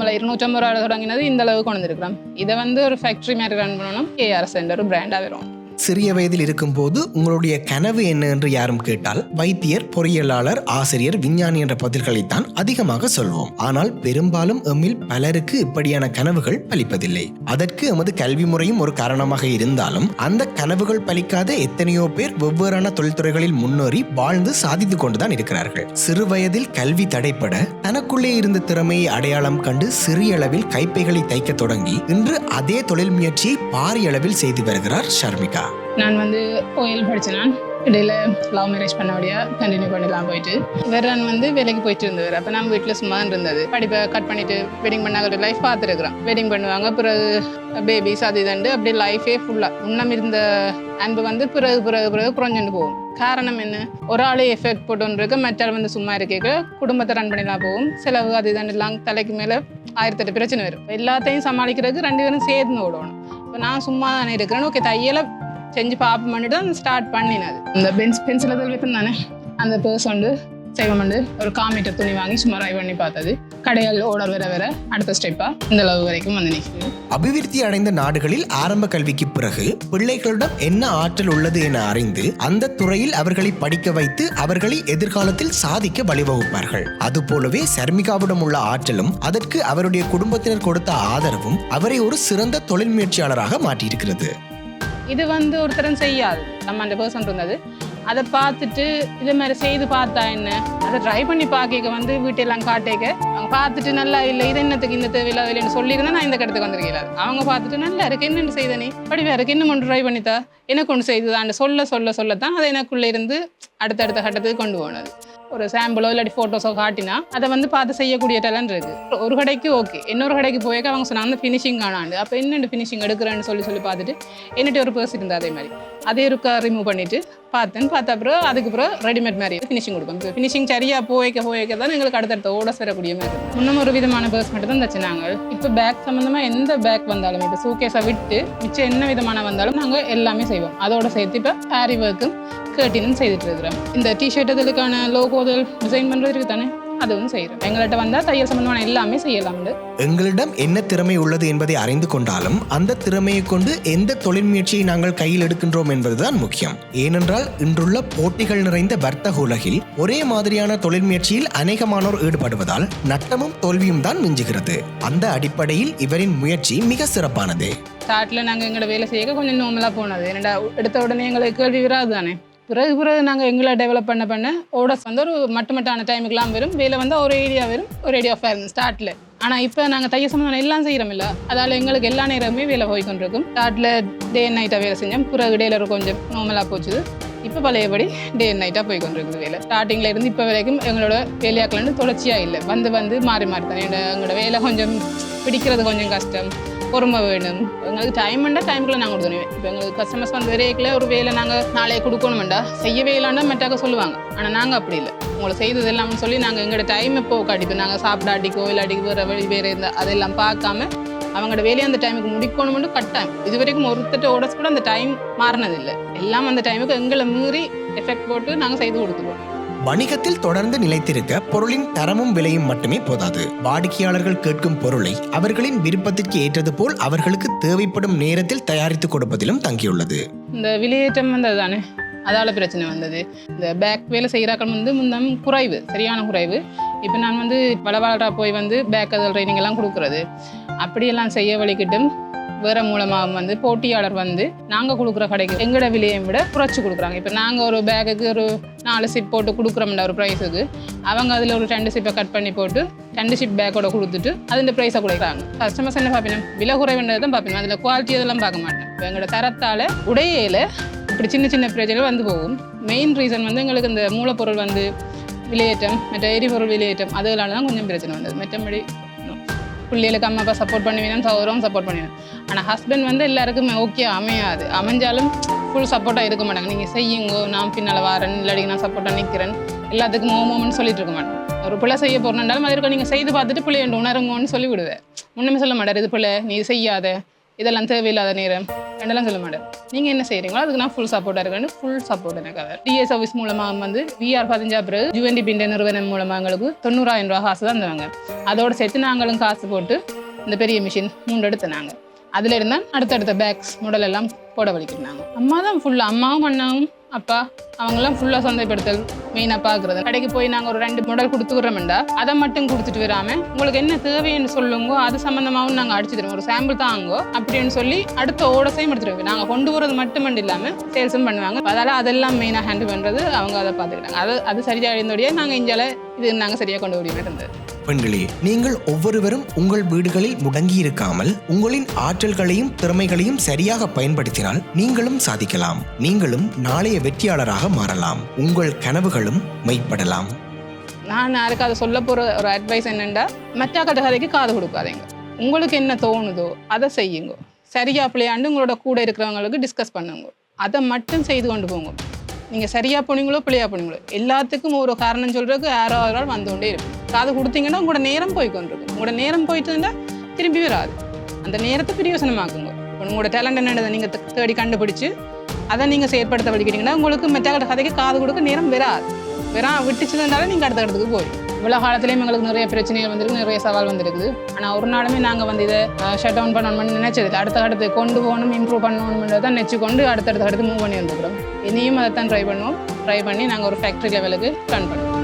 நார்மலாக இருநூற்றம்பது ரூபாய் தொடங்கினது இந்த அளவுக்கு கொண்டு இதை வந்து ஒரு ஃபேக்ட்ரி மாதிரி ரன் பண்ணணும். கேஆர்எஸ் ஒரு பிராண்டாக வரும் சிறிய வயதில் இருக்கும்போது உங்களுடைய கனவு என்ன என்று யாரும் கேட்டால் வைத்தியர் பொறியியலாளர் ஆசிரியர் விஞ்ஞானி என்ற பதில்களைத்தான் அதிகமாக சொல்வோம். ஆனால் பெரும்பாலும் எம்மில் பலருக்கு இப்படியான கனவுகள் பலிப்பதில்லை. அதற்கு எமது கல்வி முறையும் ஒரு காரணமாக இருந்தாலும் அந்த கனவுகள் பலிக்காத எத்தனையோ பேர் வெவ்வேறான தொழில்துறைகளில் முன்னேறி வாழ்ந்து சாதித்து கொண்டுதான் இருக்கிறார்கள். சிறு வயதில் கல்வி தடைப்பட தனக்குள்ளே இருந்த திறமையை அடையாளம் கண்டு சிறிய அளவில் கைப்பைகளை தைக்க தொடங்கி இன்று அதே தொழில் முயற்சியை பாரிய அளவில் செய்து வருகிறார் ஷர்மிகா. நான் வந்து கோயில் படித்தேன் இடையில லவ் மேரேஜ் பண்ணபடியா கண்டினியூ பண்ணலாம் போயிட்டு. வேற வந்து வேலைக்கு போயிட்டு இருந்தவர். அப்போ நம்ம வீட்டில் சும்மா இருந்தது. படிப்பை கட் பண்ணிட்டு வெட்டிங் பண்ணாங்க லைஃப் பார்த்துருக்குறோம். வெட்டிங் பண்ணுவாங்க பிறகு பேபிஸ் அது இதுண்டு அப்படியே லைஃபே ஃபுல்லாக முன்னம் இருந்த அன்பு வந்து பிறகு பிறகு பிறகு குறைஞ்சுட்டு போகும். காரணம் என்ன? ஒரு ஆளே எஃபெக்ட் போட்டுருக்கு மற்றால் வந்து சும்மா இருக்க குடும்பத்தை ரன் பண்ணிலாம் போகும். செலவு அது இதுன்னு எல்லாம் தலைக்கு மேலே ஆயிரத்தெட்டு பிரச்சனை வரும். எல்லாத்தையும் சமாளிக்கிறதுக்கு ரெண்டு பேரும் சேர்ந்து ஓடணும். இப்போ நான் சும்மா தானே இருக்கிறேன் ஓகே தையலை செஞ்சு பார்ப்போம்னு தான் ஸ்டார்ட் பண்ணினது. இந்த பென்ஸ் பென்சில் தான் தானே அந்த பேர்ஸ் வந்து செய்வோம் வந்து ஒரு காமீட்டர் துணி வாங்கி சும்மா ட்ரை பண்ணி பார்த்தது. கடைகள் ஓடர் வர வர அடுத்த ஸ்டெப்பா இந்த அளவு வரைக்கும் வந்து நிற்குது அபிவிருத்தி அடைந்த நாடுகளில் ஆரம்ப கல்விக்கு பிறகு பிள்ளைகளிடம் என்ன ஆற்றல் உள்ளது என அறிந்து அந்த துறையில் அவர்களை படிக்க வைத்து அவர்களை எதிர்காலத்தில் சாதிக்க வழிவகுப்பார்கள். அதுபோலவே சர்மிகாவிடம் உள்ள ஆற்றலும் அதற்கு அவருடைய குடும்பத்தினர் கொடுத்த ஆதரவும் அவரை ஒரு சிறந்த தொழில் முயற்சியாளராக மாற்றியிருக்கிறது. இது வந்து ஒருத்தரும் செய்யாது. நம்ம அந்த பர்சன் இருந்தது. அதை பார்த்துட்டு இதே மாதிரி செய்து பார்த்தா என்ன? அதை ட்ரை பண்ணி பார்க்க வந்து வீட்டெல்லாம் காட்டேக்க. அவங்க பார்த்துட்டு நல்லா இல்லை இது என்னத்துக்கு இந்த தேவையில்லாத இல்லைன்னு சொல்லியிருந்தா நான் இந்த கடத்துக்கு வந்திருக்கேன் அவங்க பார்த்துட்டு நல்லா இருக்கு என்னென்னு செய்த நீ? படி வேற இருக்கு இன்னும் ஒன்று ட்ரை பண்ணித்தா? எனக்கு ஒன்று செய்துதான் சொல்ல சொல்ல சொல்லத்தான் அதை எனக்குள்ளே இருந்து அடுத்தடுத்த கட்டத்துக்கு கொண்டு போனது. ஒரு சாம்பிளோ இல்லாட்டி ஃபோட்டோஸோ காட்டினா அதை வந்து பார்த்து செய்யக்கூடிய டேலண்ட் இருக்கு. ஒரு கடைக்கு ஓகே இன்னொரு கடைக்கு போய்க்க அவங்க சொன்னாங்க ஃபினிஷிங் காணாண்டு. அப்போ என்னென்ன ஃபினிஷிங் எடுக்கிறேன்னு சொல்லி சொல்லி பார்த்துட்டு என்னட்டு ஒரு பர்ஸ் இருந்தால் அதே மாதிரி. அதே இருக்க ரிமூவ் பண்ணிட்டு பார்த்தேன். பார்த்த அப்புறம் அதுக்கு அப்புறம் ரெடிமேட் மாதிரி ஃபினிஷிங் கொடுப்போம் ஃபினிஷிங் சரியாக போய்க்க போய்க்க தான் எங்களுக்கு அடுத்தடுத்த ஓட சேரக்கூடிய மாதிரி இருக்கும். ஒரு விதமான பர்ஸ் மட்டும் தான் தச்சுனாங்க இப்போ பேக் சம்மந்தமாக எந்த பேக் வந்தாலும் இப்போ சூகேஸை விட்டு மிச்சம் என்ன விதமான வந்தாலும் நாங்கள் எல்லாமே செய்வோம். அதோட சேர்த்து இப்போ ஹேரி ஒர்க்கும் கேட்டினும் செய்துட்டு இருக்கிறோம் இந்த டிஷர்ட் இதுக்கான லோகோதல் டிசைன் பண்ணுறது இருக்கு தானே அதுவும் செய்கிறோம் எங்கள்கிட்ட வந்தால் தையல் சம்மந்தமான எல்லாமே செய்யலாம்னு எங்களிடம் என்ன திறமை உள்ளது என்பதை அறிந்து கொண்டாலும் அந்த திறமையை கொண்டு எந்த தொழில் முயற்சியை நாங்கள் கையில் எடுக்கின்றோம் என்பதுதான் முக்கியம். ஏனென்றால் இன்றுள்ள போட்டிகள் நிறைந்த வர்த்தக உலகில் ஒரே மாதிரியான தொழில் முயற்சியில் அநேகமானோர் ஈடுபடுவதால் நட்டமும் தோல்வியும் தான் மிஞ்சுகிறது. அந்த அடிப்படையில் இவரின் முயற்சி மிக சிறப்பானது. ஸ்டார்ட்டில் நாங்கள் எங்களோட வேலை செய்ய கொஞ்சம் நார்மலாக போனது. என்னடா எடுத்த உடனே எங்களுக்கு கேள்வி வராது தானே பிறகு பிறகு நாங்கள் எங்களை டெவலப் பண்ண பண்ண ஓடஸ் வந்து ஒரு மட்டு மட்டான டைமுக்குலாம் வரும் வேலை வந்து ஒரு ஏரியா வரும் ஒரு ஏரியா ஃபேர் ஸ்டார்ட்டில் ஆனால் இப்போ நாங்கள் தைய சம்பந்தம் எல்லாம் செய்கிறோம் இல்லை அதால் எங்களுக்கு எல்லா நேரமே வேலை போய் கொண்டிருக்கும் ஸ்டார்ட்டில் டே அண்ட் நைட்டாக வேலை செஞ்சோம் பிறகு டேல கொஞ்சம் நார்மலாக போச்சு. இப்போ பழையபடி டே அண்ட் நைட்டாக போய் கொண்டிருக்குது வேலை. ஸ்டார்டிங்கில் இருந்து இப்போ வரைக்கும் எங்களோட வேலையாக்கலன்னு தொடர்ச்சியாக இல்லை. வந்து வந்து மாறி மாறி தான். எங்களோட வேலை கொஞ்சம் பிடிக்கிறது கொஞ்சம் கஷ்டம். பொறுமை வேணும். எங்களுக்கு டைம் வேண்டாம் டைமுக்குள்ள நாங்கள் கொடுத்துருவோம். இப்போ எங்களுக்கு கஸ்டமர்ஸ் வந்து வரையில ஒரு வேலை நாங்கள் நாளைக்கு கொடுக்கணுமெண்டா? செய்யவே இல்லைன்னா மெட்டாக்க சொல்லுவாங்க. ஆனால் நாங்கள் அப்படி இல்லை. உங்களை செய்தது எல்லாம் சொல்லி நாங்கள் எங்களோட டைம் எப்போ அடிப்போம் நாங்கள் சாப்பிடாட்டிக்கோ இல்லாட்டி வேறு வழி வேறு இருந்தால் அதெல்லாம் பார்க்காம அவங்களோட வேலையை அந்த டைமுக்கு முடிக்கணும்னு கட்டாயம். இது வரைக்கும் ஒருத்தட்ட ஓடஸ் கூட அந்த டைம் மாறினதில்லை எல்லாம் அந்த டைமுக்கு எங்களை மீறி எஃபெக்ட் போட்டு நாங்கள் செய்து கொடுத்துருவோம். வணிகத்தில் தொடர்ந்து நிலைத்திருக்க பொருளின் தரமும் விலையும் மட்டுமே போதாது. வாடிக்கையாளர்கள் கேட்கும் பொருளை அவர்களின் விருப்பத்திற்கு ஏற்றது போல் அவர்களுக்கு தேவைப்படும் நேரத்தில் தயாரித்து கொடுப்பதிலும் தங்கியுள்ளது. இந்த விலையேற்றம் வந்தது தானே அதால பிரச்சனை வந்தது. இந்த பேக் வேலை செய்கிறாக்கள் வந்து முந்தம் குறைவு சரியான குறைவு. இப்போ நான் வந்து வளவாளரா போய் வந்து பேக் அதில் ட்ரைனிங் எல்லாம் கொடுக்குறது. அப்படியெல்லாம் செய்ய வழிக்கிட்டும் வேற மூலமாக வந்து போட்டியாளர் வந்து நாங்கள் கொடுக்குற கடைக்கு எங்களோட விலையை விட குறைச்சி கொடுக்குறாங்க. இப்போ நாங்கள் ஒரு பேக்குக்கு ஒரு நாலு சிப் போட்டு கொடுக்குறோம்ல ஒரு ப்ரைஸுக்கு அவங்க அதில் ஒரு ரெண்டு சிப்பை கட் பண்ணி போட்டு ரெண்டு ஷிப் பேக்கோட கொடுத்துட்டு அதில் ப்ரைஸை கொடுக்குறாங்க கஸ்டமர்ஸ் என்ன பார்ப்பேன் விலை குறைவுன்றது தான் பார்ப்பேன் அதில் குவாலிட்டி அதெல்லாம் பார்க்க மாட்டேன். இப்போ எங்களோட தரத்தால் உடையில இப்படி சின்ன சின்ன பிரச்சனைகள் வந்து போகும். மெயின் ரீசன் வந்து எங்களுக்கு இந்த மூலப்பொருள் வந்து விலையேற்றம் மற்ற எரிபொருள் விலையேற்றம் அதனால தான் கொஞ்சம் பிரச்சனை வந்தது. மற்றபடி. பிள்ளைகளுக்கு அம்மா அப்பா சப்போர்ட் பண்ணுவீங்க சௌரம் சப்போர்ட் பண்ணுவேன் ஆனால் ஹஸ்பண்ட் வந்து எல்லாருக்குமே ஓகே அமையாது. அமைஞ்சாலும் ஃபுல் சப்போர்ட்டாக இருக்க மாட்டாங்க. நீங்கள் செய்யுங்க நான் பின்னால் வரேன் இல்லாட்டி நான் சப்போர்ட்டாக நிற்கிறேன் எல்லாத்துக்கும் மோமோன்னு சொல்லிட்டு இருக்க மாட்டேன் ஒரு பிள்ளை செய்ய போகிறனாலும் அது நீங்கள் செய்து பார்த்துட்டு பிள்ளை உணருங்கன்னு சொல்லி விடுவேன் முன்னமே சொல்ல மாட்டார். இது பிள்ளை நீ செய்யாத. இதெல்லாம் தேவையில்லாத நேரம். ரெண்டெல்லாம் சொல்ல மாட்டேன். நீங்கள் என்ன செய்கிறீங்களோ அதுக்கு நான் ஃபுல் சப்போர்ட்டாக இருக்கேன் ஃபுல் சப்போர்ட் எனக்கு அவர். டிஎஸ் ஆஃபீஸ் மூலமாக வந்து விஆர் பதினஞ்சா பிறகு யூஎன்டி பிண்ட நிறுவனம் மூலமாக எங்களுக்கு தொண்ணூறாயிரம் ரூபா காசு தான் தந்தாங்க. அதோட சேர்த்து நாங்களும் காசு போட்டு இந்த பெரிய மிஷின் மூன்று நாங்கள் அதில் இருந்தால் அடுத்தடுத்த பேக்ஸ் முடலெல்லாம் எல்லாம் போட வலிக்கிறாங்க அம்மா தான் ஃபுல்லாக அம்மாவும் அண்ணாவும் அப்பா அவங்கெல்லாம் ஃபுல்லாக சந்தைப்படுத்தல் மெயினாக பார்க்குறது கடைக்கு போய் நாங்கள் ஒரு ரெண்டு மாடல் கொடுத்துக்கிறோம்டா. அதை மட்டும் கொடுத்துட்டு வராமல் உங்களுக்கு என்ன தேவைன்னு சொல்லுங்க அது சம்மந்தமாகவும் நாங்கள் அடிச்சு தருவோம். ஒரு சாம்பிள் தாங்கோ அப்படின்னு சொல்லி அடுத்த ஓடசையும் எடுத்துருவோம் நாங்கள் கொண்டு போகிறது மட்டும் இல்லாமல் சேல்ஸும் பண்ணுவாங்க. அதால் அதெல்லாம் மெயினாக ஹேண்டில் பண்ணுறது அவங்க அதை பார்த்துக்கிட்டாங்க அது அது சரியாக இருந்தோடைய நாங்கள் இஞ்சால இது நாங்கள் சரியாக கொண்டு முடியுமே இருந்தது பெண்களே நீங்கள் ஒவ்வொருவரும் உங்கள் வீடுகளில் முடங்கி இருக்காமல் உங்களின் ஆற்றல்களையும் திறமைகளையும் சரியாக பயன்படுத்தினால் நீங்களும் சாதிக்கலாம். நீங்களும் நாளைய வெற்றியாளராக மாறலாம். உங்கள் கனவுகளும் மெய்ப்படலாம். நான் யாருக்கு அதை சொல்ல போகிற ஒரு அட்வைஸ் என்னென்னா மற்ற கட்ட கதைக்கு காது கொடுக்காதீங்க. உங்களுக்கு என்ன தோணுதோ அதை செய்யுங்க. சரியா பிள்ளையாண்டு உங்களோட கூட இருக்கிறவங்களுக்கு டிஸ்கஸ் பண்ணுங்க. அதை மட்டும் செய்து கொண்டு போங்க. நீங்கள் சரியாக போனீங்களோ பிள்ளையாக போனீங்களோ எல்லாத்துக்கும் ஒரு காரணம் சொல்கிறதுக்கு யாரோ ஒரு ஆள் வந்து கொண்டே இருக்கும் காது கொடுத்தீங்கன்னா உங்களோட நேரம் போய் கொண்டிருக்கும். உங்களோட நேரம் போயிட்டு திரும்பி வராது. அந்த நேரத்தை பிரயோசனமாக்குங்க. உங்களோட டேலண்ட் என்னது நீங்கள் தேடி கண்டுபிடிச்சு அதை நீங்கள் செயற்படுத்த வலிக்கிறீங்கன்னா உங்களுக்கு மெட்டாக கதைக்கு காது கொடுக்க நேரம் வராது. வெறா விட்டுச்சுனால நீங்கள் அடுத்த இடத்துக்கு போயிடும் இவ்வளோ காலத்துலேயும் எங்களுக்கு நிறைய பிரச்சனைகள் வந்திருக்கு நிறைய சவால் வந்திருக்குது. ஆனால் ஒரு நாளுமே நாங்கள் வந்து இதை ஷட் டவுன் பண்ணணும்னு நினைச்சது அடுத்த அடுத்து கொண்டு போகணும் இம்ப்ரூவ் பண்ணணும்ன்றதை தான் நினச்சி கொண்டு அடுத்தடுத்த அடுத்து மூவ் பண்ணி வந்துக்கிறோம் இனியும் அதை தான் ட்ரை பண்ணுவோம். ட்ரை பண்ணி நாங்கள் ஒரு ஃபேக்ட்ரி லெவலுக்கு ரன் பண்ணுவோம்.